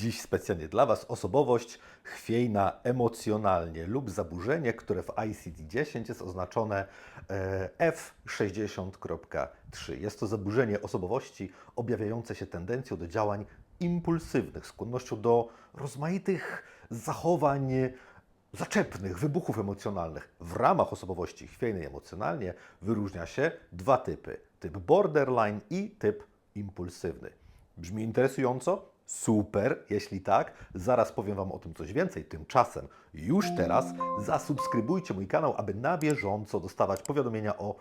Dziś specjalnie dla Was osobowość chwiejna emocjonalnie lub zaburzenie, które w ICD-10 jest oznaczone e, F60.3. Jest to zaburzenie osobowości objawiające się tendencją do działań impulsywnych, skłonnością do rozmaitych zachowań zaczepnych, wybuchów emocjonalnych. W ramach osobowości chwiejnej emocjonalnie wyróżnia się dwa typy: typ borderline i typ impulsywny. Brzmi interesująco? Super, jeśli tak, zaraz powiem Wam o tym coś więcej. Tymczasem już teraz zasubskrybujcie mój kanał, aby na bieżąco dostawać powiadomienia o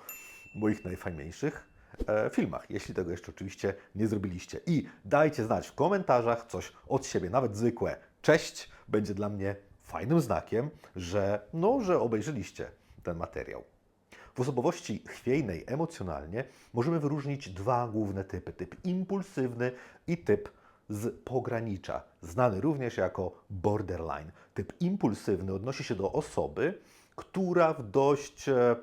moich najfajniejszych e, filmach, jeśli tego jeszcze oczywiście nie zrobiliście. I dajcie znać w komentarzach coś od siebie, nawet zwykłe cześć będzie dla mnie fajnym znakiem, że no, że obejrzeliście ten materiał. W osobowości chwiejnej emocjonalnie możemy wyróżnić dwa główne typy: typ impulsywny i typ z pogranicza, znany również jako borderline. Typ impulsywny odnosi się do osoby, która w dość e,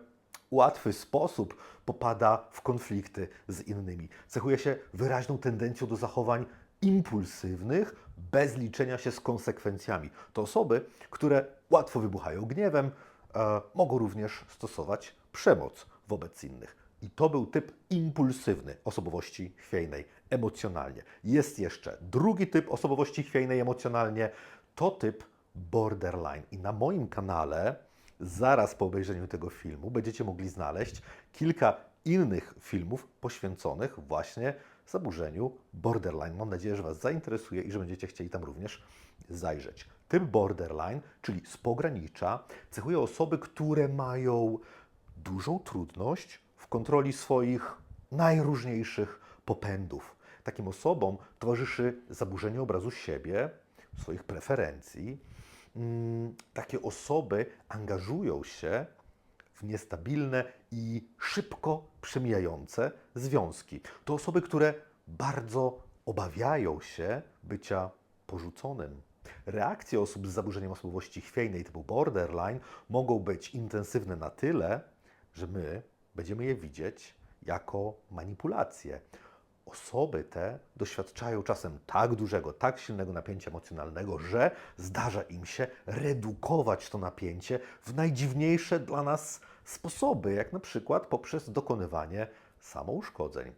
łatwy sposób popada w konflikty z innymi. Cechuje się wyraźną tendencją do zachowań impulsywnych, bez liczenia się z konsekwencjami. To osoby, które łatwo wybuchają gniewem, e, mogą również stosować przemoc wobec innych. I to był typ impulsywny osobowości chwiejnej emocjonalnie. Jest jeszcze drugi typ osobowości chwiejnej emocjonalnie, to typ borderline. I na moim kanale, zaraz po obejrzeniu tego filmu, będziecie mogli znaleźć kilka innych filmów poświęconych właśnie zaburzeniu borderline. Mam nadzieję, że Was zainteresuje i że będziecie chcieli tam również zajrzeć. Typ borderline, czyli z pogranicza, cechuje osoby, które mają dużą trudność w kontroli swoich najróżniejszych popędów. Takim osobom towarzyszy zaburzenie obrazu siebie, swoich preferencji. Mm, Takie osoby angażują się w niestabilne i szybko przemijające związki. To osoby, które bardzo obawiają się bycia porzuconym. Reakcje osób z zaburzeniem osobowości chwiejnej typu borderline mogą być intensywne na tyle, że my będziemy je widzieć jako manipulacje. Osoby te doświadczają czasem tak dużego, tak silnego napięcia emocjonalnego, że zdarza im się redukować to napięcie w najdziwniejsze dla nas sposoby, jak na przykład poprzez dokonywanie samouszkodzeń.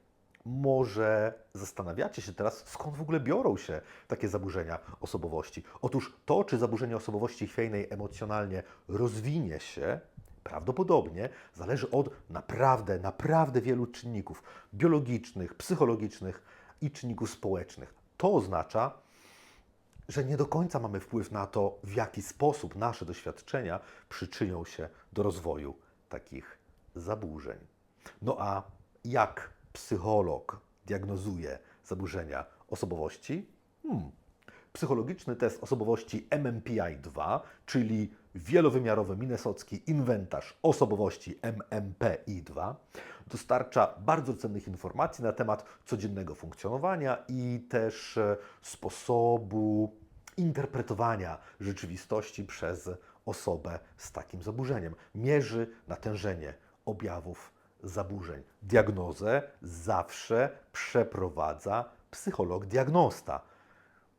Może zastanawiacie się teraz, skąd w ogóle biorą się takie zaburzenia osobowości? Otóż to, czy zaburzenie osobowości chwiejnej emocjonalnie rozwinie się, prawdopodobnie zależy od naprawdę, naprawdę wielu czynników biologicznych, psychologicznych i czynników społecznych. To oznacza, że nie do końca mamy wpływ na to, w jaki sposób nasze doświadczenia przyczynią się do rozwoju takich zaburzeń. No a jak psycholog diagnozuje zaburzenia osobowości? Hmm. Psychologiczny test osobowości MMPI-2, czyli wielowymiarowy minnesocki inwentarz osobowości MMPI-2, dostarcza bardzo cennych informacji na temat codziennego funkcjonowania i też e, sposobu interpretowania rzeczywistości przez osobę z takim zaburzeniem. Mierzy natężenie objawów zaburzeń. Diagnozę zawsze przeprowadza psycholog-diagnosta.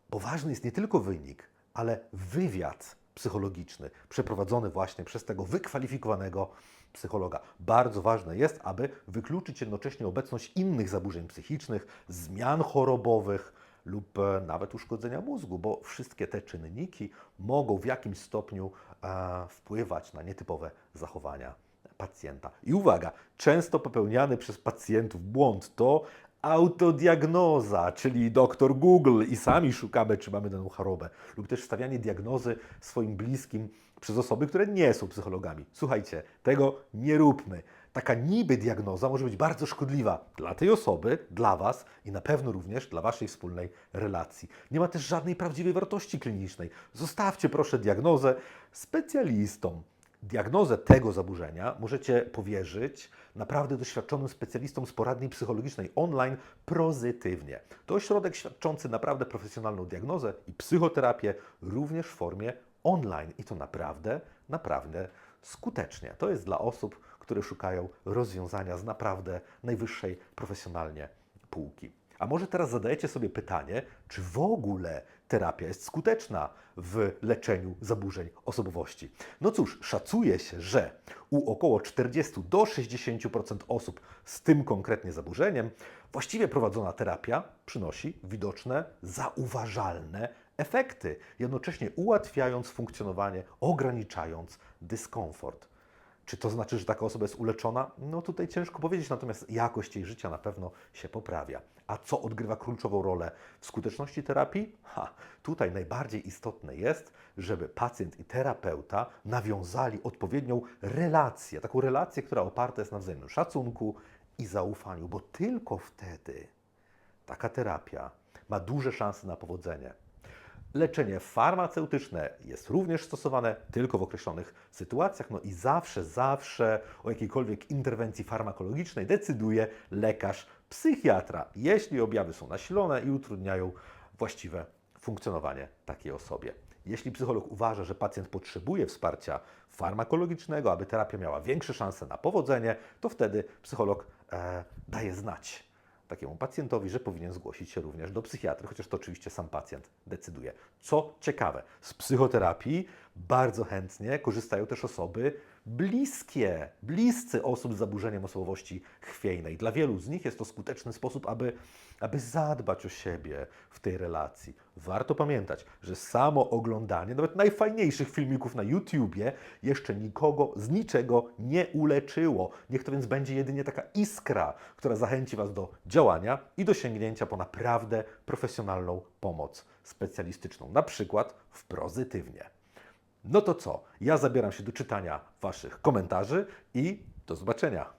Bo ważny jest nie tylko wynik, ale wywiad psychologiczny przeprowadzony właśnie przez tego wykwalifikowanego psychologa. Bardzo ważne jest, aby wykluczyć jednocześnie obecność innych zaburzeń psychicznych, zmian chorobowych lub e, nawet uszkodzenia mózgu, bo wszystkie te czynniki mogą w jakimś stopniu e, wpływać na nietypowe zachowania pacjenta. I uwaga, często popełniany przez pacjentów błąd to autodiagnoza, czyli doktor Google i sami szukamy, czy mamy daną chorobę, lub też stawianie diagnozy swoim bliskim przez osoby, które nie są psychologami. Słuchajcie, tego nie róbmy. Taka niby diagnoza może być bardzo szkodliwa dla tej osoby, dla Was i na pewno również dla Waszej wspólnej relacji. Nie ma też żadnej prawdziwej wartości klinicznej. Zostawcie proszę diagnozę specjalistom. Diagnozę tego zaburzenia możecie powierzyć naprawdę doświadczonym specjalistom z poradni psychologicznej online pozytywnie. To ośrodek świadczący naprawdę profesjonalną diagnozę i psychoterapię również w formie online i to naprawdę, naprawdę skutecznie. To jest dla osób, które szukają rozwiązania z naprawdę najwyższej profesjonalnie półki. A może teraz zadajecie sobie pytanie, czy w ogóle terapia jest skuteczna w leczeniu zaburzeń osobowości? No cóż, szacuje się, że u około 40 do 60% osób z tym konkretnie zaburzeniem właściwie prowadzona terapia przynosi widoczne, zauważalne efekty, jednocześnie ułatwiając funkcjonowanie, ograniczając dyskomfort. Czy to znaczy, że taka osoba jest uleczona? No tutaj ciężko powiedzieć, natomiast jakość jej życia na pewno się poprawia. A co odgrywa kluczową rolę w skuteczności terapii? Ha, tutaj najbardziej istotne jest, żeby pacjent i terapeuta nawiązali odpowiednią relację, taką relację, która oparta jest na wzajemnym szacunku i zaufaniu, bo tylko wtedy taka terapia ma duże szanse na powodzenie. Leczenie farmaceutyczne jest również stosowane tylko w określonych sytuacjach, no i zawsze, zawsze o jakiejkolwiek interwencji farmakologicznej decyduje lekarz, psychiatra, jeśli objawy są nasilone i utrudniają właściwe funkcjonowanie takiej osobie. Jeśli psycholog uważa, że pacjent potrzebuje wsparcia farmakologicznego, aby terapia miała większe szanse na powodzenie, to wtedy psycholog e, daje znać takiemu pacjentowi, że powinien zgłosić się również do psychiatry, chociaż to oczywiście sam pacjent decyduje. Co ciekawe, z psychoterapii bardzo chętnie korzystają też osoby bliskie, bliscy osób z zaburzeniem osobowości chwiejnej. Dla wielu z nich jest to skuteczny sposób, aby, aby zadbać o siebie w tej relacji. Warto pamiętać, że samo oglądanie nawet najfajniejszych filmików na YouTubie jeszcze nikogo z niczego nie uleczyło. Niech to więc będzie jedynie taka iskra, która zachęci Was do działania i do sięgnięcia po naprawdę profesjonalną pomoc specjalistyczną, na przykład w prozytywnie. No to co? Ja zabieram się do czytania Waszych komentarzy i do zobaczenia.